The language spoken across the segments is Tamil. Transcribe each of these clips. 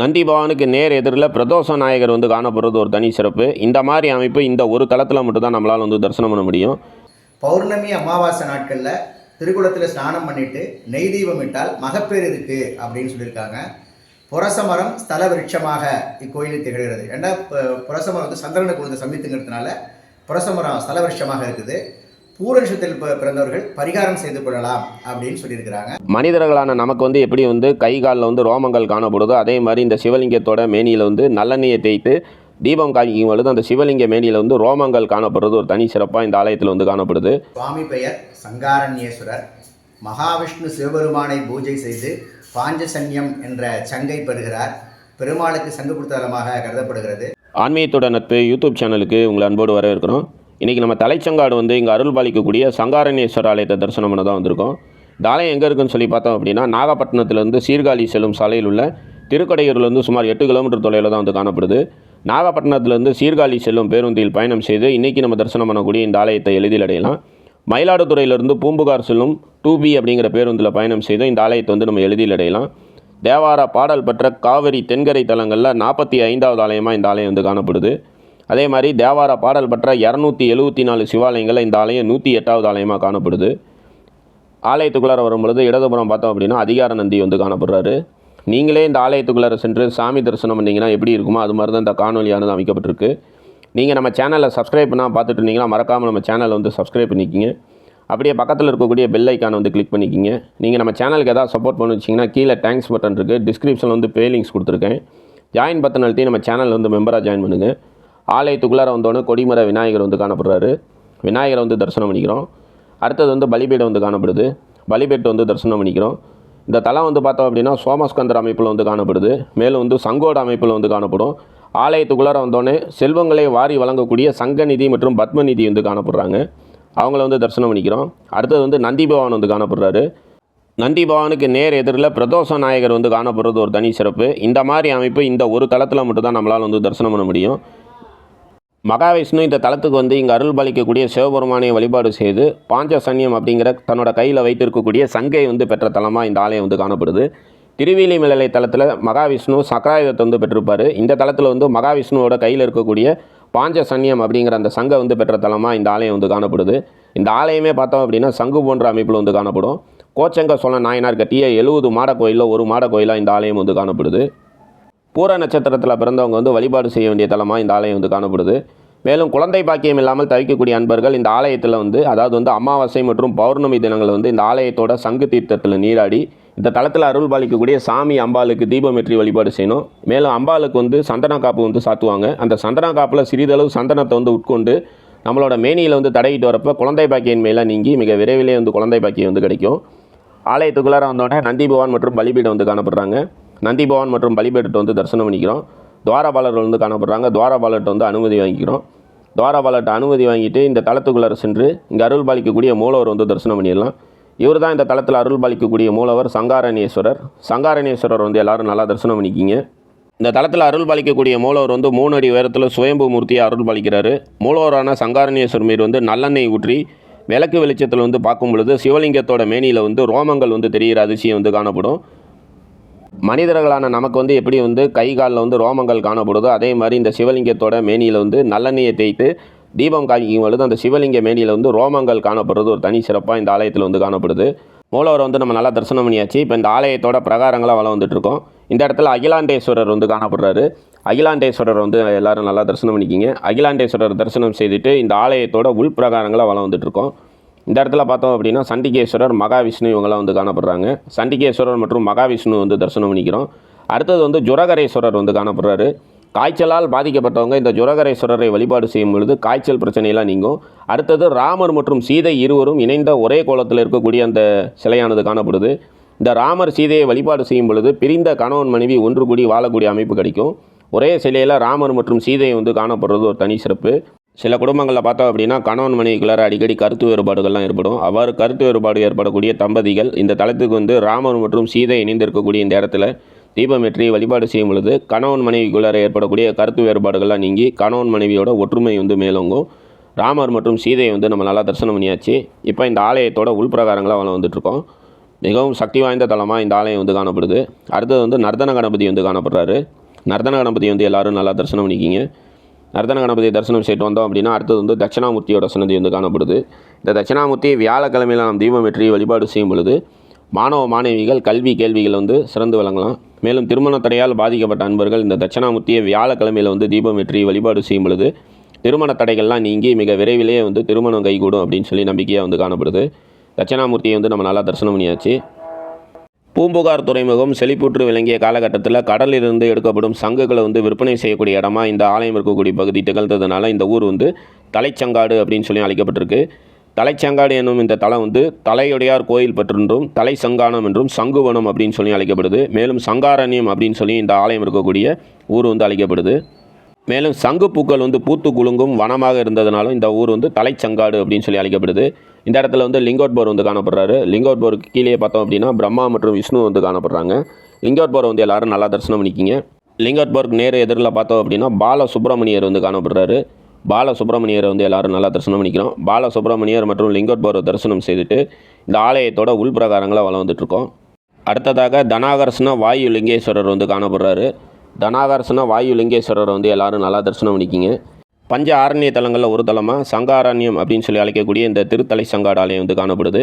நந்திபவனுக்கு நேர் எதிரில் பிரதோஷ நாயகர் வந்து காணப்படுறது ஒரு தனி சிறப்பு. இந்த மாதிரி அமைப்பு இந்த ஒரு தளத்தில் மட்டும்தான் நம்மளால் வந்து தரிசனம் பண்ண முடியும். பௌர்ணமி அமாவாசை நாட்களில் திருக்குளத்தில் ஸ்நானம் பண்ணிட்டு நெய் தீபம் இட்டால் மகப்பேர் இருக்குது அப்படின்னு சொல்லியிருக்காங்க. புரசமரம் ஸ்தல விருட்சமாக இக்கோயிலில் திகழ்கிறது. ஏன்னா புரசமரம் வந்து சந்திரனுக்கு வந்து சமித்துங்கிறதுனால புரசமரம் ஸ்தல விருட்சமாக இருக்குது. பூரட்சத்தில் பி- பிறந்தவர்கள் பரிகாரம் செய்து கொள்ளலாம் அப்படின்னு சொல்லியிருக்கிறாங்க. மனிதர்களான நமக்கு வந்து எப்படி வந்து கை காலில் வந்து ரோமங்கள் காணப்படுதோ அதே மாதிரி இந்த சிவலிங்கத்தோட மேனியில் வந்து நல்லெண்ணெயை தேய்த்து தீபம் காய்க்கும் பொழுது அந்த சிவலிங்க மேனியில் வந்து ரோமங்கள் காணப்படுறது ஒரு தனி சிறப்பாக இந்த ஆலயத்தில் வந்து காணப்படுது. சுவாமி பெயர் சங்காரண்யேஸ்வரர். மகாவிஷ்ணு சிவபெருமானை பூஜை செய்து பாஞ்சசன்யம் என்ற சங்கை பெறுகிறார். பெருமாளுக்கு சங்கு கொடுத்தலமாக கருதப்படுகிறது. ஆன்மீகத்தோட நட்பு யூடியூப் சேனலுக்கு உங்களை அன்போடு வரவேற்கிறோம். இன்றைக்கி நம்ம தலைச்சங்காடு வந்து இங்கே அருள் பாலிக்கக்கூடிய சங்காரண்யேஸ்வர ஆலயத்தை தரிசனம் பண்ண தான் வந்திருக்கோம். இந்த ஆலயம் எங்கே இருக்குன்னு சொல்லி பார்த்தோம் அப்படின்னா நாகப்பட்டினத்துலேருந்து சீர்காழி செல்லும் சாலையில் உள்ள திருக்கடையூர்லேருந்து சுமார் எட்டு கிலோமீட்டர் தொலைவில் தான் வந்து காணப்படுது. நாகப்பட்டினத்துலேருந்து சீர்காழி செல்லும் பேருந்தில் பயணம் செய்து இன்றைக்கி நம்ம தரிசனம் பண்ணக்கூடிய இந்த ஆலயத்தை எளிதில் அடையலாம். மயிலாடுதுறையிலிருந்து பூம்புகார் செல்லும் டூபி அப்படிங்கிற பேருந்தில் பயணம் செய்து இந்த ஆலயத்தை வந்து நம்ம எளிதில் அடையலாம். தேவார பாடல் பெற்ற காவிரி தென்கரை தலங்களில் நாற்பத்தி ஐந்தாவது ஆலயமாக இந்த ஆலயம் வந்து காணப்படுது. அதே மாதிரி தேவார பாடல் பெற்ற இரநூத்தி எழுபத்தி நாலு சிவாலயங்களில் இந்த ஆலயம் நூற்றி எட்டாவது ஆலயமாக காணப்படுது. ஆலயத்துக்குள்ளார வரும்பொழுது இடதுபுறம் பார்த்தோம் அப்படின்னா அதிகார நந்தி வந்து காணப்படுறாரு. நீங்களே இந்த ஆலயத்துக்குள்ளார சென்று சாமி தரிசனம் பண்ணிங்கன்னா எப்படி இருக்குமோ அது மாதிரி தான் இந்த காணொலியானது அமைக்கப்பட்டிருக்கு. நீங்கள் நம்ம சேனலில் சப்ஸ்கிரைப் பண்ணால் பார்த்துட்டு இருந்தீங்கன்னா மறக்காமல் நம்ம சேனலை வந்து சப்ஸ்கிரைப் பண்ணிக்கிங்க. அப்படியே பக்கத்தில் இருக்கக்கூடிய பெல் ஐக்கானை வந்து கிளிக் பண்ணிக்கிங்க. நீங்கள் நம்ம சேனலுக்கு எதாவது சப்போர்ட் பண்ணி வச்சிங்கன்னா கீழே தேங்க்ஸ் பட்டன் இருக்குது டிஸ்கிரிப்ஷனில் வந்து பே லிங்க்ஸ் கொடுத்துருக்கேன். ஜாயின் பட்டன் அழுத்தி நம்ம சேனலில் வந்து மெம்பராக ஜாயின் பண்ணுங்கள் ஆலயத்துக்குள்ளார வந்தோடனே கொடிமர விநாயகர் வந்து காணப்படுறாரு. விநாயகரை வந்து தரிசனம் பண்ணிக்கிறோம். அடுத்தது வந்து பலிபீடம் வந்து காணப்படுது. பலிபீட்டை வந்து தரிசனம் பண்ணிக்கிறோம். இந்த தலம் வந்து பார்த்தோம் அப்படின்னா சோமஸ்கந்தர் அமைப்பில் வந்து காணப்படுது. மேலும் வந்து சங்கோட அமைப்பில் வந்து காணப்படும். ஆலயத்துக்குள்ளார வந்தோடனே செல்வங்களை வாரி வழங்கக்கூடிய சங்கநிதி மற்றும் பத்மநிதி வந்து காணப்படுறாங்க. அவங்கள வந்து தரிசனம் பண்ணிக்கிறோம். அடுத்தது வந்து நந்தி பவான் வந்து காணப்படுறாரு. நந்தி பவானுக்கு நேர் எதிரில் பிரதோஷ நாயகர் வந்து காணப்படுறது ஒரு தனி சிறப்பு. இந்த மாதிரி அமைப்பு இந்த ஒரு தளத்தில் மட்டும்தான் நம்மளால் வந்து தரிசனம் பண்ண முடியும். மகாவிஷ்ணு இந்த தலத்துக்கு வந்து இங்கே அருள் பாலிக்கக்கூடிய சிவபெருமானை வழிபாடு செய்து பாஞ்சசன்யம் அப்படிங்கிற தன்னோட கையில் வைத்திருக்கக்கூடிய சங்கை வந்து பெற்ற தலமாக இந்த ஆலயம் வந்து காணப்படுது. திருவில்லிமலை தலத்தில் மகாவிஷ்ணு சக்கராயுதத்தை வந்து பெற்றிருப்பார். இந்த தலத்தில் வந்து மகாவிஷ்ணுவோட கையில் இருக்கக்கூடிய பாஞ்சசன்யம் அப்படிங்கிற அந்த சங்கை வந்து பெற்ற தலமாக இந்த ஆலயம் வந்து காணப்படுது. இந்த ஆலயமே பார்த்தோம் அப்படின்னா சங்கு போன்ற அமைப்பில் வந்து காணப்படும். கோச்சங்க சோழ நாயனார் கட்டிய எழுபது மாட கோயிலில் ஒரு மாட கோயிலாக இந்த ஆலயம் வந்து காணப்படுது. பூர நட்சத்திரத்தில் பிறந்தவங்க வந்து வழிபாடு செய்ய வேண்டிய தலமாக இந்த ஆலயம் வந்து காணப்படுது. மேலும் குழந்தை பாக்கியம் இல்லாமல் தவிக்கக்கூடிய அன்பர்கள் இந்த ஆலயத்தில் வந்து அதாவது வந்து அமாவாசை மற்றும் பௌர்ணமி தினங்கள் வந்து இந்த ஆலயத்தோட சங்கு தீர்த்தத்தில் நீராடி இந்த தளத்தில் அருள் பாலிக்கக்கூடிய சாமி அம்பாளுக்கு தீபமேற்றி வழிபாடு செய்யணும். மேலும் அம்பாளுக்கு வந்து சந்தன காப்பு வந்து சாத்துவாங்க. அந்த சந்தன காப்பில் சிறிதளவு சந்தனத்தை வந்து உட்கொண்டு நம்மளோட மேனியில் வந்து தடையிட்டு வரப்போ குழந்தை பாக்கியின் மேலே நீங்கி மிக விரைவிலே வந்து குழந்தை பாக்கியம் வந்து கிடைக்கும். ஆலயத்துக்குள்ளார வந்தோடனே நந்தி பகவான் மற்றும் பலிபீடம் வந்து காணப்படுறாங்க. நந்திபவான் மற்றும் பலிபீடத்தை வந்து தரிசனம் பண்ணிக்கிறோம். துவாரபாலர்கள் வந்து காணப்படுறாங்க. துவாரபாலர்கிட்ட வந்து அனுமதி வாங்கிக்கிறோம். துவாரபாலர்கிட்ட அனுமதி வாங்கிட்டு இந்த தலத்துக்குள்ளார சென்று இங்கே அருள் பாலிக்கக்கூடிய மூலவர் வந்து தரிசனம் பண்ணிடலாம். இவர் தான் இந்த தளத்தில் அருள் பாலிக்கக்கூடிய மூலவர் சங்காரணேஸ்வரர் சங்காரணேஸ்வரர் வந்து எல்லாரும் நல்லா தரிசனம் பண்ணிக்கிங்க. இந்த தளத்தில் அருள் பாலிக்கக்கூடிய மூலவர் வந்து மூணு அடி உயரத்தில் சுயம்பு மூர்த்தியை அருள் பாலிக்கிறாரு. மூலவரான சங்காரணேஸ்வர் மீது வந்து நல்லெண்ணெய் ஊற்றி விளக்கு வெளிச்சத்தில் வந்து பார்க்கும் பொழுது சிவலிங்கத்தோட மேனியில் வந்து ரோமங்கள் வந்து தெரிகிற அதிசயம் வந்து காணப்படும். மனிதர்களான நமக்கு வந்து எப்படி வந்து கை காலில் வந்து ரோமங்கள் காணப்படுதோ அதே மாதிரி இந்த சிவலிங்கத்தோட மேனியில் வந்து நல்லெண்ணெயை தேய்த்து தீபம் காய்க்கும் பொழுது அந்த சிவலிங்க மேனியில் வந்து ரோமங்கள் காணப்படுறது ஒரு தனி சிறப்பாக இந்த ஆலயத்தில் வந்து காணப்படுது. மூலவர் வந்து நம்ம நல்லா தரிசனம் பண்ணியாச்சு. இப்போ இந்த ஆலயத்தோட பிரகாரங்களாக வளம் வந்துட்டுருக்கோம் இந்த இடத்துல அகிலாண்டேஸ்வரர் வந்து காணப்படுறாரு. அகிலாண்டேஸ்வரர் வந்து எல்லாரும் நல்லா தரிசனம் பண்ணிக்கிங்க. அகிலாண்டேஸ்வரர் தரிசனம் செய்துட்டு இந்த ஆலயத்தோட உள் பிரகாரங்களாக வளம் வந்துட்டுருக்கோம் இந்த இடத்துல பார்த்தோம் அப்படின்னா சண்டிகேஸ்வரர் மகாவிஷ்ணு இவங்கெல்லாம் வந்து காணப்படுறாங்க. சண்டிகேஸ்வரர் மற்றும் மகாவிஷ்ணு வந்து தரிசனம் பண்ணிக்கிறோம். அடுத்தது வந்து ஜுரகரேஸ்வரர் வந்து காணப்படுறாரு. காய்ச்சலால் பாதிக்கப்பட்டவங்க இந்த ஜுரகரேஸ்வரரை வழிபாடு செய்யும் பொழுது காய்ச்சல் பிரச்சனையெல்லாம் நீங்கும். அடுத்தது ராமர் மற்றும் சீதை இருவரும் இணைந்த ஒரே கோலத்தில் இருக்கக்கூடிய அந்த சிலையானது காணப்படுது. இந்த ராமர் சீதையை வழிபாடு செய்யும் பொழுது பிரிந்த கணவன் மனைவி ஒன்று கூடி வாழக்கூடிய அமைப்பு கிடைக்கும். ஒரே சிலையில் ராமர் மற்றும் சீதையை வந்து காணப்படுறது ஒரு தனி சிறப்பு. சில குடும்பங்களில் பார்த்தோம் அப்படின்னா கணவன் மனைவிக்குள்ளார அடிக்கடி கருத்து வேறுபாடுகள்லாம் ஏற்படும். அவ்வாறு கருத்து வேறுபாடு ஏற்படக்கூடிய தம்பதிகள் இந்த தளத்துக்கு வந்து ராமர் மற்றும் சீதை இணைந்திருக்கக்கூடிய இந்த இடத்துல தீபமேற்றி வழிபாடு செய்யும் பொழுது கணவன் மனைவிக்குள்ளார ஏற்படக்கூடிய கருத்து வேறுபாடுகள்லாம் நீங்கி கணவன் மனைவியோட ஒற்றுமை வந்து மேலோங்கும். ராமர் மற்றும் சீதையை வந்து நம்ம நல்லா தரிசனம் பண்ணியாச்சு. இப்போ இந்த ஆலயத்தோட உள்பிரகாரங்களாக வளம் வந்துட்டுருக்கோம். மிகவும் சக்தி வாய்ந்த தலமாக இந்த ஆலயம் வந்து காணப்படுது. அடுத்தது வந்து நர்தன கணபதி வந்து காணப்படுறாரு. நர்தன கணபதி வந்து எல்லாரும் நல்லா தரிசனம் பண்ணிக்கிங்க. நர்தன கணபதி தரிசனம் செய்துட்டு வந்தோம் அப்படின்னா அடுத்தது வந்து தட்சிணாமூர்த்தியோட சன்னதி வந்து காணப்படுது. இந்த தட்சிணாமூர்த்தி வியாழக்கிழமையில் நாம் தீபம் ஏற்றி வழிபாடு செய்யும் பொழுது மாணவ மாணவிகள் கல்வி கேள்விகள் வந்து சிறந்து விளங்கலாம். மேலும் திருமண தடையால் பாதிக்கப்பட்ட அன்பர்கள் இந்த தட்சிணாமூர்த்தியை வியாழக்கிழமையில் வந்து தீபம் ஏற்றி வழிபாடு செய்யும் பொழுது திருமண தடைகள்லாம் நீங்கி மிக விரைவிலேயே வந்து திருமணம் கைகூடும் அப்படின்னு சொல்லி நம்பிக்கையாக வந்து காணப்படுது. தட்சிணாமூர்த்தியை வந்து நம்ம நல்லா தரிசனம் பண்ணியாச்சு. பூம்புகார் துறைமுகம் செழிப்புற்று விளங்கிய காலகட்டத்தில் கடலிலிருந்து எடுக்கப்படும் சங்குகளை வந்து விற்பனை செய்யக்கூடிய இடமா இந்த ஆலயம் இருக்கக்கூடிய பகுதி திகழ்ந்ததுனால இந்த ஊர் வந்து தலைச்சங்காடு அப்படின்னு சொல்லி அழைக்கப்பட்டிருக்கு. தலைச்சங்காடு என்னும் இந்த தலம் வந்து தலையுடையார் கோயில் பற்றென்றும் தலை சங்கானம் என்றும் சங்குவனம் அப்படின்னு சொல்லி அழைக்கப்படுது. மேலும் சங்காரண்யம் அப்படின்னு சொல்லி இந்த ஆலயம் இருக்கக்கூடிய ஊர் வந்து அழைக்கப்படுது. மேலும் சங்கு பூக்கள் வந்து பூத்து குலுங்கும் வனமாக இருந்ததுனாலும் இந்த ஊர் வந்து தலைச்சங்காடு அப்படின்னு சொல்லி அழைக்கப்படுது. இந்த இடத்துல வந்து லிங்கோட்போர் வந்து காணப்படுறாரு. லிங்கோட்போருக்கு கீழே பார்த்தோம் அப்படின்னா பிரம்மா மற்றும் விஷ்ணு வந்து காணப்படுறாங்க. லிங்கோட்போரை வந்து எல்லாரும் நல்லா தரிசனம் பண்ணிக்கிங்க. லிங்கோட்போருக்கு நேர் எதிரில் பார்த்தோம் அப்படின்னா பால சுப்பிரமணியர் வந்து காணப்படுறாரு. பால சுப்பிரமணியரை வந்து எல்லாரும் நல்லா தரிசனம் பண்ணிக்கிறோம். பால சுப்பிரமணியர் மற்றும் லிங்கோட்போரை தரிசனம் செய்துட்டு இந்த ஆலயத்தோட உள்பிரகாரங்களை வளம் வந்துட்டுருக்கோம் அடுத்ததாக தனாகர்ஷ்ண வாயு லிங்கேஸ்வரர் வந்து காணப்படுறாரு. தனாகர்ஷ்ண வாயு லிங்கேஸ்வரர் வந்து எல்லாரும் நல்லா தரிசனம் பண்ணிக்கிங்க. பஞ்ச ஆரண்ய தலங்களில் ஒரு தலமாக சங்காரண்யம் அப்படின்னு சொல்லி அழைக்கக்கூடிய இந்த திருத்தலை சங்காடாலயம் வந்து காணப்படுது.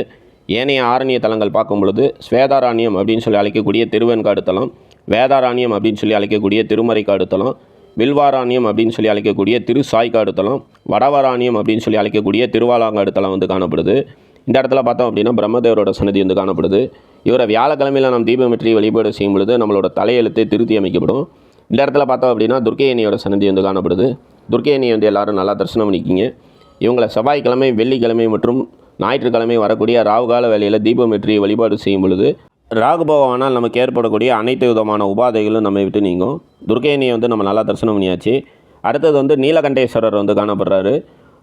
ஏனைய ஆரண்ய தலங்கள் பார்க்கும் பொழுது ஸ்வேதாரண்யம் அப்படின்னு சொல்லி அழைக்கக்கூடிய திருவெண்காடு தலம் வேதாரண்யம் அப்படின்னு சொல்லி அழைக்கக்கூடிய திருமறைக்காடு தலம் வில்வாராணியம் அப்படின்னு சொல்லி அழைக்கக்கூடிய திரு சாய்க்காடு தலம் வடவராணியம் அப்படின்னு சொல்லி அழைக்கக்கூடிய திருவாலாங்காடு தலம் வந்து காணப்படுது. இந்த இடத்துல பார்த்தோம் அப்படின்னா பிரம்மதேவரோட சன்னதி வந்து காணப்படுது. இவரை வியாழக்கிழமையில் நாம் தீபமெற்றி வழிபாடு செய்யும் பொழுது நம்மளோட தலையெழுத்தை திருத்தி அமைக்கப்படும். இந்த இடத்துல பார்த்தோம் அப்படின்னா துர்க்கையணியோட சன்னதி வந்து காணப்படுது. துர்க்கையணியை வந்து எல்லாரும் நல்லா தரிசனம் பண்ணிக்கிங்க. இவங்களை செவ்வாய்க்கிழமை வெள்ளிக்கிழமை மற்றும் ஞாயிற்றுக்கிழமை வரக்கூடிய ராகுகால வேலையில் தீபமிற்றி வழிபாடு செய்யும் பொழுது ராகுபவானால் நமக்கு ஏற்படக்கூடிய அனைத்து விதமான உபாதைகளும் நம்ம விட்டு நீங்கும். துர்க்கையணியை வந்து நம்ம நல்லா தரிசனம் பண்ணியாச்சு. அடுத்தது வந்து நீலகண்டேஸ்வரர் வந்து காணப்படுறாரு.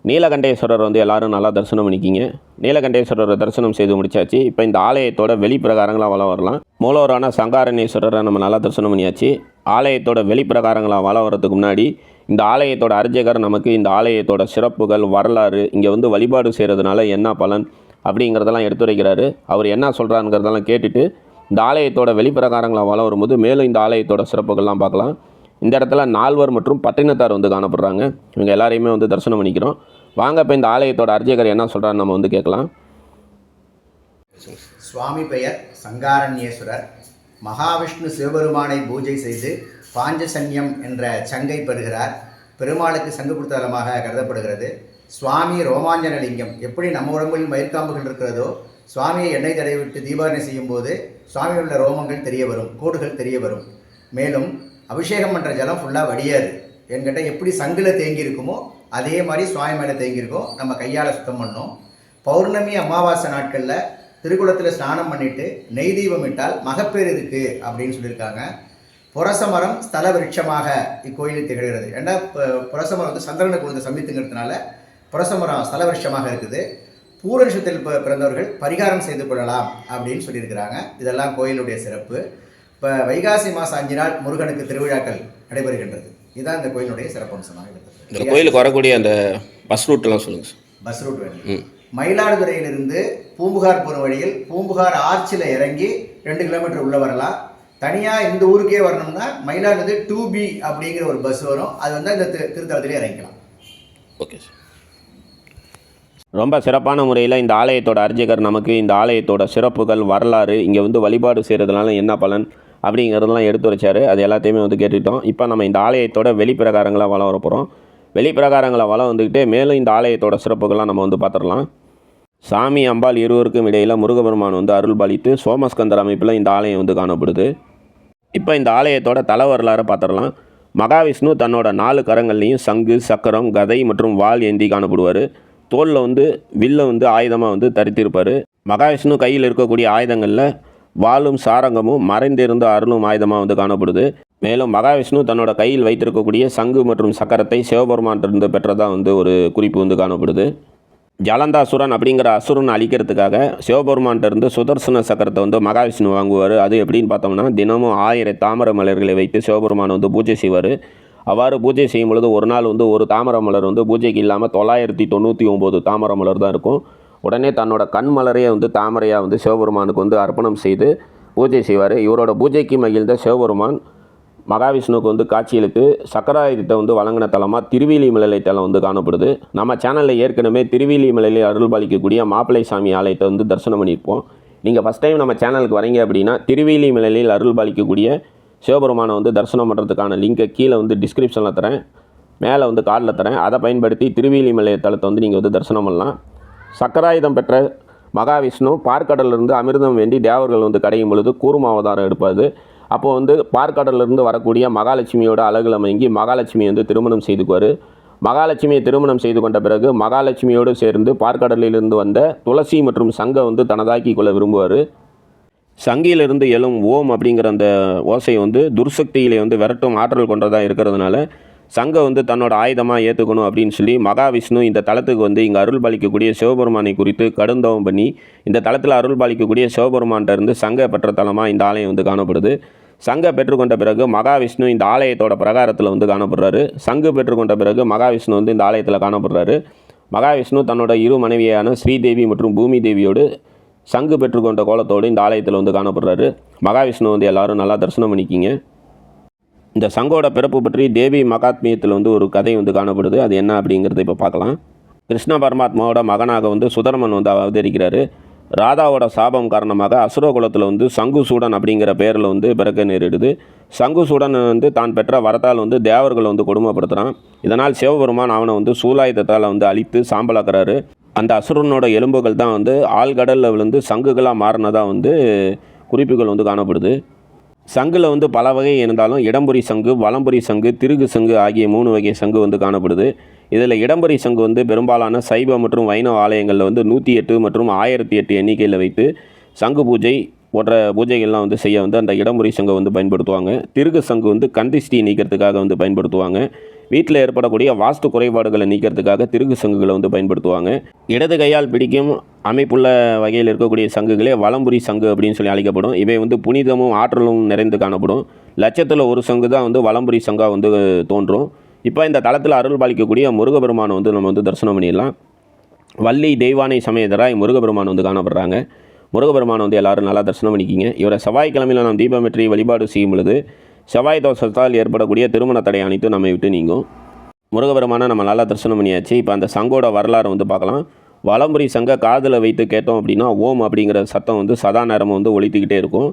நீலகண்டேஸ்வரர் வந்து எல்லோரும் நல்லா தரிசனம் பண்ணிக்கிங்க. நீலகண்டேஸ்வரரை தரிசனம் செய்து முடிச்சாச்சு. இப்போ இந்த ஆலயத்தோட வெளிப்பிரகாரங்களாக வளம் வரலாம். மூலவரான சங்காரணேஸ்வரரை நம்ம நல்லா தரிசனம் பண்ணியாச்சு. ஆலயத்தோட வெளிப்பிரகாரங்களாக வளம் வரதுக்கு முன்னாடி இந்த ஆலயத்தோட அர்ஜகர் நமக்கு இந்த ஆலயத்தோட சிறப்புகள் வரலாறு இங்கே வந்து வழிபாடு செய்கிறதுனால என்ன பலன் அப்படிங்கிறதெல்லாம் எடுத்துரைக்கிறாரு. அவர் என்ன சொல்கிறாருங்கிறதெல்லாம் கேட்டுட்டு இந்த ஆலயத்தோட வெளிப்பிரகாரங்களாக வளம் வரும்போது மேலும் இந்த ஆலயத்தோட சிறப்புகள்லாம் பார்க்கலாம். இந்த இடத்துல நால்வர் மற்றும் பட்டினத்தார் வந்து காணப்படுறாங்க. இவங்க எல்லாரையுமே வந்து தரிசனம் பண்ணிக்கிறோம். வாங்க இப்போ இந்த ஆலயத்தோட அர்ஜகர் என்ன சொல்கிறாரு நம்ம வந்து கேட்கலாம். சுவாமி பெயர் சங்காரண்யேஸ்வரர். மகாவிஷ்ணு சிவபெருமானை பூஜை செய்து பாஞ்சசன்யம் என்ற சங்கை பெறுகிறார். பெருமாளுக்கு சங்கு புத்தலமாக கருதப்படுகிறது. சுவாமி ரோமாஞ்சனலிங்கம் எப்படி நம்ம உடம்பில் மயிர்காம்புகள் இருக்கிறதோ சுவாமியை எண்ணெய் தடவிட்டு விட்டு தீபாவளி செய்யும் போது சுவாமியுள்ள ரோமங்கள் தெரிய வரும் கோடுகள் தெரிய வரும். மேலும் அபிஷேகம் பண்ணுற ஜலம் ஃபுல்லாக வடியாது. என்கிட்ட எப்படி சங்கில் தேங்கி இருக்குமோ அதே மாதிரி சுவாமி மேலே தேங்கியிருக்கோம் நம்ம கையால் சுத்தம் பண்ணோம். பௌர்ணமி அமாவாசை நாட்களில் திருக்குளத்தில் ஸ்நானம் பண்ணிட்டு நெய் தீபம் இட்டால் மகப்பேறு இருக்குது அப்படின்னு சொல்லியிருக்காங்க. புரசமரம் ஸ்தல விருட்சமாக இக்கோயிலில் திகழ்கிறது. ஏன்னா புரச புரசமரம் வந்து சந்திரனுக்கு வந்து சமித்துங்கிறதுனால புரசமரம் ஸ்தல விருட்சமாக இருக்குது. பூரஷத்தில் பிறந்தவர்கள் பரிகாரம் செய்து கொள்ளலாம் அப்படின்னு சொல்லியிருக்கிறாங்க. இதெல்லாம் கோயிலுடைய சிறப்பு. இப்போ வைகாசி மாதம் அஞ்சு நாள் முருகனுக்கு திருவிழாக்கள் நடைபெறுகின்றது. இதுதான் இந்த கோயிலுடைய சிறப்பம்சமாக இந்த இருக்கிறது கோயிலுக்கு வரக்கூடிய அந்த பஸ் ரூட்லாம் சொல்லுங்கள் சார் பஸ் ரூட் வேணும். மயிலாடுதுறையிலிருந்து பூம்புகார் போகிற வழியில் பூம்புகார் ஆர்ச்சில் இறங்கி ரெண்டு கிலோமீட்டர் உள்ள வரலாம். தனியாக இந்த ஊருக்கே வரணும்னா மயிலாடுதுறை டூ பி அப்படிங்கிற ஒரு பஸ் வரும். அது வந்து இந்த திரு திருத்தலத்திலே இறங்கிக்கலாம். ஓகே சார் ரொம்ப சிறப்பான முறையில் இந்த ஆலயத்தோட அர்ச்சகர் நமக்கு இந்த ஆலயத்தோட சிறப்புகள் வரலாறு இங்கே வந்து வழிபாடு செய்கிறதுனால என்ன பலன்? அப்படிங்கிறதெல்லாம் எடுத்து அது எல்லாத்தையுமே வந்து கேட்டுக்கிட்டோம். இப்போ நம்ம இந்த ஆலயத்தோட வெளிப்பிரகாரங்களாக வளம் வர போகிறோம் வெளிப்பிரகாரங்களை வளம் வந்துக்கிட்டே மேலும் இந்த ஆலயத்தோட சிறப்புகள்லாம் நம்ம வந்து பார்த்துடலாம். சாமி அம்பாள் இருவருக்கும் இடையில் முருகபெருமான் வந்து அருள் பாலித்து சோமஸ்கந்தர் அமைப்பில் இந்த ஆலயம் வந்து காணப்படுது. இப்போ இந்த ஆலயத்தோட தல வரலாறு பார்த்துடலாம். மகாவிஷ்ணு தன்னோட நாலு கரங்கள்லேயும் சங்கு சக்கரம் கதை மற்றும் வாள் ஏந்தி காணப்படுவார். தோலில் வந்து வில்லை வந்து ஆயுதமாக வந்து தரித்திருப்பார். மகாவிஷ்ணு கையில் இருக்கக்கூடிய ஆயுதங்களில் வாழும் சாரங்கமும் மறைந்திருந்த அருளும் ஆயுதமாக வந்து காணப்படுது. மேலும் மகாவிஷ்ணு தன்னோட கையில் வைத்திருக்கக்கூடிய சங்கு மற்றும் சக்கரத்தை சிவபெருமான்கிட்ட பெற்றதாக வந்து ஒரு குறிப்பு வந்து காணப்படுது. ஜலந்தாசுரன் அப்படிங்கிற அசுரன் அழிக்கிறதுக்காக சிவபெருமான்ட்ட இருந்து சுதர்சன சக்கரத்தை வந்து மகாவிஷ்ணு வாங்குவார். அது எப்படின்னு பார்த்தோம்னா தினமும் ஆயிரம் தாமரை மலர்களை வைத்து சிவபெருமான் வந்து பூஜை செய்வார். அவ்வாறு பூஜை செய்யும் பொழுது ஒரு நாள் வந்து ஒரு தாமர மலர் வந்து பூஜைக்கு இல்லாமல் தொள்ளாயிரத்தி தொண்ணூற்றி ஒம்பது தாமர மலர் தான் இருக்கும். உடனே தன்னோட கண் மலரையே வந்து தாமரையாக வந்து சிவபெருமானுக்கு வந்து அர்ப்பணம் செய்து பூஜை செய்வார். இவரோட பூஜைக்கு மகிழ்ந்த சிவபெருமான் மகாவிஷ்ணுவுக்கு வந்து காட்சிகளுக்கு சக்கராயுதத்தை வந்து வழங்கின தலமாக திருவில்லிமலை தலம் வந்து காணப்படுது. நம்ம சேனலில் ஏற்கனவே திருவில்லிமலையில் அருள்பாலிக்கக்கூடிய மாப்பிள்ளை சாமி ஆலயத்தை வந்து தரிசனம் பண்ணியிருப்போம். நீங்கள் ஃபஸ்ட் டைம் நம்ம சேனலுக்கு வரீங்க அப்படின்னா திருவில்லிமலையில் அருள்பாலிக்கக்கூடிய சிவபெருமானை வந்து தரிசனம் பண்ணுறதுக்கான லிங்கை கீழே வந்து டிஸ்கிரிப்ஷனில் தரேன். மேலே வந்து கார்டில் தரேன். அதை பயன்படுத்தி திருவில்லிமலை தலத்தை வந்து நீங்கள் வந்து தரிசனம் பண்ணலாம். சக்கராயுதம் பெற்ற மகாவிஷ்ணு பார்க்கடலிருந்து அமிர்தம் வேண்டி தேவர்கள் வந்து கடையும் பொழுது கூர்ம அவதாரம் எடுப்பார் அப்போ வந்து பார்க்கடலிருந்து வரக்கூடிய மகாலட்சுமியோட அழகுல மயங்கி மகாலட்சுமியை வந்து திருமணம் செய்துக்குவார். மகாலட்சுமியை திருமணம் செய்து கொண்ட பிறகு மகாலட்சுமியோடு சேர்ந்து பார்க்கடலிலிருந்து வந்த துளசி மற்றும் சங்கை வந்து தனதாக்கி கொள்ள விரும்புவார். சங்கிலிருந்து எழும் ஓம் அப்படிங்கிற அந்த ஓசை வந்து துர்சக்தியிலே வந்து விரட்டும் ஆற்றல் கொண்டதாக இருக்கிறதுனால சங்கம் வந்து தன்னோட ஆயுதமாக ஏற்றுக்கணும் அப்படின்னு சொல்லி மகாவிஷ்ணு இந்த தளத்துக்கு வந்து இங்கே அருள் பாலிக்கக்கூடிய சிவபெருமானை குறித்து கடுந்தவம் பண்ணி இந்த தளத்தில் அருள் பாலிக்கக்கூடிய சிவபெருமான்கிட்ட இருந்து பெற்ற தலமாக இந்த ஆலயம் வந்து காணப்படுது. சங்க பெற்றுக்கொண்ட பிறகு மகாவிஷ்ணு இந்த ஆலயத்தோட பிரகாரத்தில் வந்து காணப்படுறாரு. சங்கு பெற்றுக்கொண்ட பிறகு மகாவிஷ்ணு வந்து இந்த ஆலயத்தில் காணப்படுறாரு. மகாவிஷ்ணு தன்னோட இரு மனைவியான ஸ்ரீதேவி மற்றும் பூமி தேவியோடு சங்கு பெற்றுக்கொண்ட கோலத்தோடு இந்த ஆலயத்தில் வந்து காணப்படுறாரு. மகாவிஷ்ணு வந்து எல்லாரும் நல்லா தரிசனம் பண்ணிக்கிங்க. இந்த சங்கோட பிறப்பு பற்றி தேவி மகாத்மியத்தில் வந்து ஒரு கதை வந்து காணப்படுது. அது என்ன அப்படிங்கிறத இப்போ பார்க்கலாம். கிருஷ்ண பரமாத்மாவோட மகனாக வந்து சுதர்மன் வந்து அவதரிக்கிறாரு ராதாவோட சாபம் காரணமாக அசுரகுலத்தில் வந்து வந்து சங்குசூடன் அப்படிங்கிற பேரில் வந்து பிறக்க நேரிடுது. சங்குசூடன் வந்து தான் பெற்ற வரத்தால் வந்து தேவர்களை வந்து கொடுமைப்படுத்துகிறான் இதனால் சிவபெருமான் அவனை வந்து சூலாயுதத்தால் வந்து அழித்து சாம்பலாக்குறாரு. அந்த அசுரனோட எலும்புகள் தான் வந்து ஆழ்கடலில் விழுந்து சங்குகளாக மாறினதாக வந்து குறிப்புகள் வந்து காணப்படுது. சங்கில் வந்து பல வகை இருந்தாலும் இடம்புரி சங்கு வலம்புரி சங்கு திருகு சங்கு ஆகிய மூணு வகை சங்கு வந்து காணப்படுது. இதில் இடம்புரி சங்கு வந்து பெரும்பாலான சைவ மற்றும் வைணவ ஆலயங்களில் வந்து நூற்றி எட்டு மற்றும் ஆயிரத்தி எட்டு எண்ணிக்கையில் வைத்து சங்கு பூஜை போன்ற பூஜைகள்லாம் வந்து செய்ய வந்து அந்த இடமுறை சங்கு வந்து பயன்படுத்துவாங்க. திருகு சங்கு வந்து கந்திஷ்டி நீக்கிறதுக்காக வந்து பயன்படுத்துவாங்க. வீட்டில் ஏற்படக்கூடிய வாஸ்து குறைபாடுகளை நீக்கிறதுக்காக திருகு சங்குகளை வந்து பயன்படுத்துவாங்க. இடது கையால் பிடிக்கும் அமைப்புள்ள வகையில் இருக்கக்கூடிய சங்குகளே வலம்புரி சங்கு அப்படின்னு சொல்லி அழைக்கப்படும். இவை வந்து புனிதமும் ஆற்றலும் நிறைந்து காணப்படும். லட்சத்தில் ஒரு சங்கு தான் வந்து வலம்புரி சங்காக வந்து தோன்றும். இப்போ இந்த தளத்தில் அருள் பாலிக்கக்கூடிய முருகபெருமானை வந்து நம்ம வந்து தரிசனம் பண்ணிடலாம். வள்ளி தெய்வானை சமயதராய் முருகபெருமான் வந்து காணப்படுறாங்க. முருகபெருமானை வந்து எல்லாரும் நல்லா தரிசனம் பண்ணிக்கிங்க. இவரை செவ்வாய்க்கிழமையில் நாம் வெற்றி வழிபாடு செய்யும் பொழுது செவ்வாய் தோஷத்தால் ஏற்படக்கூடிய திருமண தடை அனைத்தும் நம்மை விட்டு நீங்கும். முருகபெருமான நம்ம நல்லா தரிசனம் பண்ணியாச்சு. இப்போ அந்த சங்கோட வரலாறு வந்து பார்க்கலாம். வலம்புரி சங்க காதில் வைத்து கேட்டோம் அப்படின்னா ஓம் அப்படிங்கிற சத்தம் வந்து சதா நேரமும் வந்து ஒழித்துக்கிட்டே இருக்கும்.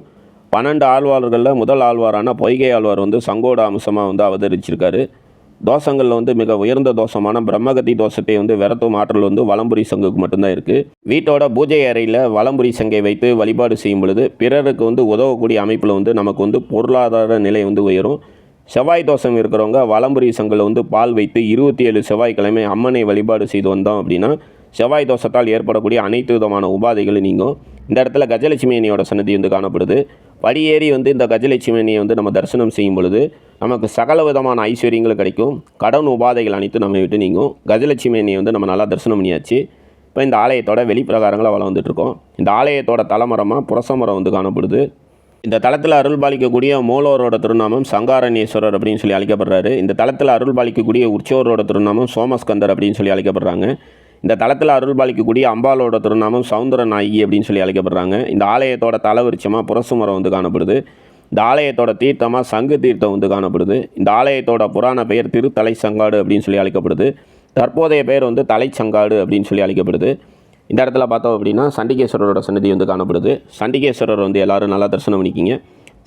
பன்னெண்டு ஆழ்வார்களில் முதல் ஆழ்வாரான பொய்கை ஆழ்வார் வந்து சங்கோட அம்சமாக வந்து அவதரிச்சிருக்காரு. தோஷங்களில் வந்து மிக உயர்ந்த தோஷமான பிரம்மகதி தோஷத்தை வந்து விரத்தும் ஆற்றல் வந்து வலம்புரி சங்குக்கு மட்டும்தான் இருக்குது வீட்டோட பூஜை அறையில் வலம்புரி சங்கை வைத்து வழிபாடு செய்யும் பொழுது பிறருக்கு வந்து உதவக்கூடிய அமைப்பில் வந்து நமக்கு வந்து பொருளாதார நிலை வந்து உயரும். செவ்வாய் தோஷம் இருக்கிறவங்க வலம்புரி சங்கில் வந்து பால் வைத்து இருபத்தி ஏழு செவ்வாய்க்கிழமை அம்மனை வழிபாடு செய்து வந்தோம் அப்படின்னா செவ்வாய் தோஷத்தால் ஏற்படக்கூடிய அனைத்து விதமான உபாதைகளும் நீங்கும். இந்த இடத்துல கஜலட்சுமி அணியோட சன்னதி வந்து காணப்படுது. படியேறி வந்து இந்த கஜலட்சுமியை வந்து நம்ம தரிசனம் செய்யும் பொழுது நமக்கு சகல விதமான ஐஸ்வர்யங்களும் கிடைக்கும். கடன் உபாதைகள் அனைத்தும் நம்ம விட்டு நீங்கும். கஜலட்சுமி வந்து நம்ம நல்லா தரிசனம் பண்ணியாச்சு. இப்போ இந்த ஆலயத்தோட வெளிப்பிரகாரங்களை வளம் வந்துட்டுருக்கோம். இந்த ஆலயத்தோட தலைமரமாக புரசமரம் வந்து காணப்படுது. இந்த தளத்தில் அருள் பாலிக்கக்கூடிய மூலவரோட திருநாமம் சங்காரண்யேஸ்வரர் அப்படின்னு சொல்லி அழைக்கப்படுறாரு. இந்த தளத்தில் அருள் பாலிக்கக்கூடிய உற்சவரோட திருநாமம் சோமஸ்கந்தர் அப்படின்னு சொல்லி அழைக்கப்படுறாங்க. இந்த தளத்தில் அருள் பாலிக்கக்கூடிய அம்பாலோட திருநாமம் சவுந்தர நாயகி அப்படின்னு சொல்லி அழைக்கப்படுறாங்க. இந்த ஆலயத்தோட தலவிருச்சமாக புரசுமரம் வந்து காணப்படுது. இந்த ஆலயத்தோட தீர்த்தமாக சங்கு தீர்த்தம் வந்து காணப்படுது. இந்த ஆலயத்தோட புராண பெயர் திருத்தலை சங்காடு அப்படின்னு சொல்லி அழைக்கப்படுது. தற்போதைய பெயர் வந்து தலைச்சங்காடு அப்படின்னு சொல்லி அழைக்கப்படுது. இந்த இடத்துல பார்த்தோம் அப்படின்னா சண்டிகேஸ்வரரோட சன்னதி வந்து காணப்படுது. சண்டிகேஸ்வரர் வந்து எல்லாரும் நல்லா தரிசனம் பண்ணிக்கிங்க.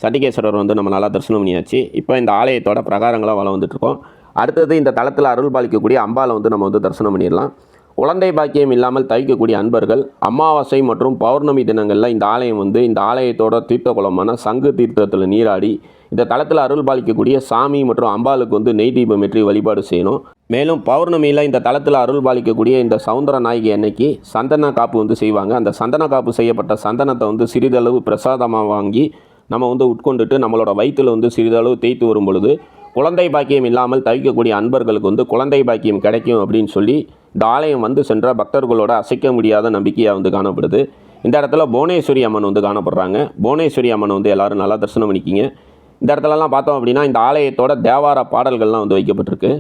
சண்டிகேஸ்வரர் வந்து நம்ம நல்லா தரிசனம் பண்ணியாச்சு. இப்போ இந்த ஆலயத்தோட பிரகாரங்களாக வளம் வந்துட்டுருக்கோம் அடுத்தது இந்த தளத்தில் அருள் பாலிக்கக்கூடிய அம்பாவை வந்து நம்ம வந்து தரிசனம் பண்ணிடலாம். குழந்தை பாக்கியம் இல்லாமல் தவிக்கக்கூடிய அன்பர்கள் அமாவாசை மற்றும் பௌர்ணமி தினங்களில் இந்த ஆலயம் வந்து இந்த ஆலயத்தோட தீர்த்த குளமான சங்கு தீர்த்தத்தில் நீராடி இந்த தளத்தில் அருள் பாலிக்கக்கூடிய சாமி மற்றும் அம்பாளுக்கு வந்து நெய் தீபம் ஏற்றி வழிபாடு செய்யணும். மேலும் பௌர்ணமியில் இந்த தளத்தில் அருள் பாலிக்கக்கூடிய இந்த சவுந்தர நாயகி அன்னைக்கு சந்தன காப்பு வந்து செய்வாங்க. அந்த சந்தன காப்பு செய்யப்பட்ட சந்தனத்தை வந்து சிறிதளவு பிரசாதமாக வாங்கி நம்ம வந்து உட்கொண்டுட்டு நம்மளோட வயிற்றில் வந்து சிறிதளவு தேய்த்து வரும் பொழுது குழந்தை பாக்கியம் இல்லாமல் தவிக்கக்கூடிய அன்பர்களுக்கு வந்து குழந்தை பாக்கியம் கிடைக்கும் அப்படின்னு சொல்லி இந்த ஆலயம் வந்து சென்ற பக்தர்களோட அசைக்க முடியாத நம்பிக்கையாக வந்து காணப்படுது. இந்த இடத்துல புவனேஸ்வரி அம்மன் வந்து காணப்படுறாங்க. புவனேஸ்வரி அம்மன் வந்து எல்லோரும் நல்லா தரிசனம் பண்ணிக்கிங்க. இந்த இடத்துலலாம் பார்த்தோம் அப்படின்னா இந்த ஆலயத்தோட தேவார பாடல்கள்லாம் வந்து வைக்கப்பட்டிருக்கு.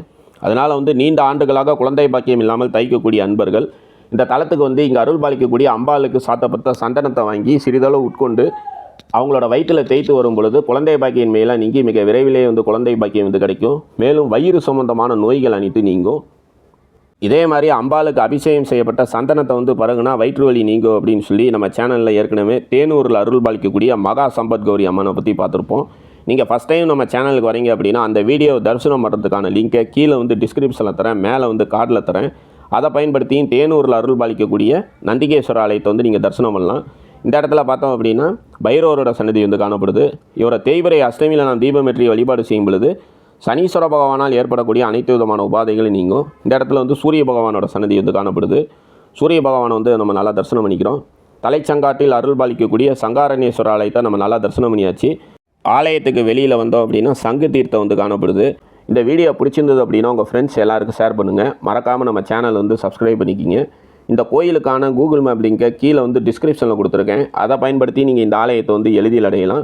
அதனால் வந்து நீண்ட ஆண்டுகளாக குழந்தை பாக்கியம் இல்லாமல் தைக்கக்கூடிய அன்பர்கள் இந்த தளத்துக்கு வந்து இங்கே அருள் பாலிக்கக்கூடிய அம்பாளுக்கு சாத்தப்பட்ட சந்தனத்தை வாங்கி சிறிதளவு உட்கொண்டு அவங்களோட வயிற்றில் தேய்த்து வரும் பொழுது குழந்தை பாக்கியின் மேலே நீங்கி மிக விரைவிலே வந்து குழந்தை பாக்கியம் வந்து கிடைக்கும். மேலும் வயிறு சம்பந்தமான நோய்கள் அனைத்து நீங்கும். இதே மாதிரி அம்பாளுக்கு அபிஷேகம் செய்யப்பட்ட சந்தனத்தை வந்து பருகுனா வயிற்று வலி நீங்கும் அப்படின்னு சொல்லி நம்ம சேனலில் ஏற்கனவே தேனூரில் அருள் பாலிக்கக்கூடிய மகா சம்பத் கௌரி அம்மனை பற்றி பார்த்துருப்போம். நீங்கள் ஃபஸ்ட் டைம் நம்ம சேனலுக்கு வரீங்க அப்படின்னா அந்த வீடியோ தரிசனம் பண்ணுறதுக்கான லிங்கை கீழே வந்து டிஸ்கிரிப்ஷனில் தரேன் மேலே வந்து கார்டில் தரேன். அதை பயன்படுத்தியும் தேனூரில் அருள் பாலிக்கக்கூடிய நந்திகேஸ்வர ஆலயத்தை வந்து நீங்கள் தரிசனம் பண்ணலாம். இந்த இடத்துல பார்த்தோம் அப்படின்னா பைரவரோட சன்னதி வந்து காணப்படுது. இவரை தேய்வரை அஷ்டமியில் நாம் தீபமேற்றி வழிபாடு செய்யும் பொழுது சனீஸ்வர பகவானால் ஏற்படக்கூடிய அனைத்து விதமான உபாதைகளும் நீங்கும். இந்த இடத்துல வந்து சூரிய பகவானோட சன்னதி வந்து காணப்படுது. சூரிய பகவானை வந்து நம்ம நல்லா தரிசனம் பண்ணிக்கிறோம். தலைச்சங்காட்டில் அருள் பாலிக்கக்கூடிய சங்காரணேஸ்வர ஆலயத்தை நம்ம நல்லா தரிசனம் பண்ணியாச்சு. ஆலயத்துக்கு வெளியில் வந்தோம் அப்படின்னா சங்கு தீர்த்தம் வந்து காணப்படுது. இந்த வீடியோ பிடிச்சிருந்தது அப்படின்னா உங்கள் ஃப்ரெண்ட்ஸ் எல்லாருக்கும் ஷேர் பண்ணுங்கள் மறக்காமல் நம்ம சேனல் வந்து சப்ஸ்கிரைப் பண்ணிக்கிங்க. இந்த கோயிலுக்கான கூகுள் மேப் லிங்கை கீழே வந்து டிஸ்கிரிப்ஷனில் கொடுத்துருக்கேன். அதை பயன்படுத்தி நீங்கள் இந்த ஆலயத்தை வந்து எளிதில் அடையலாம்.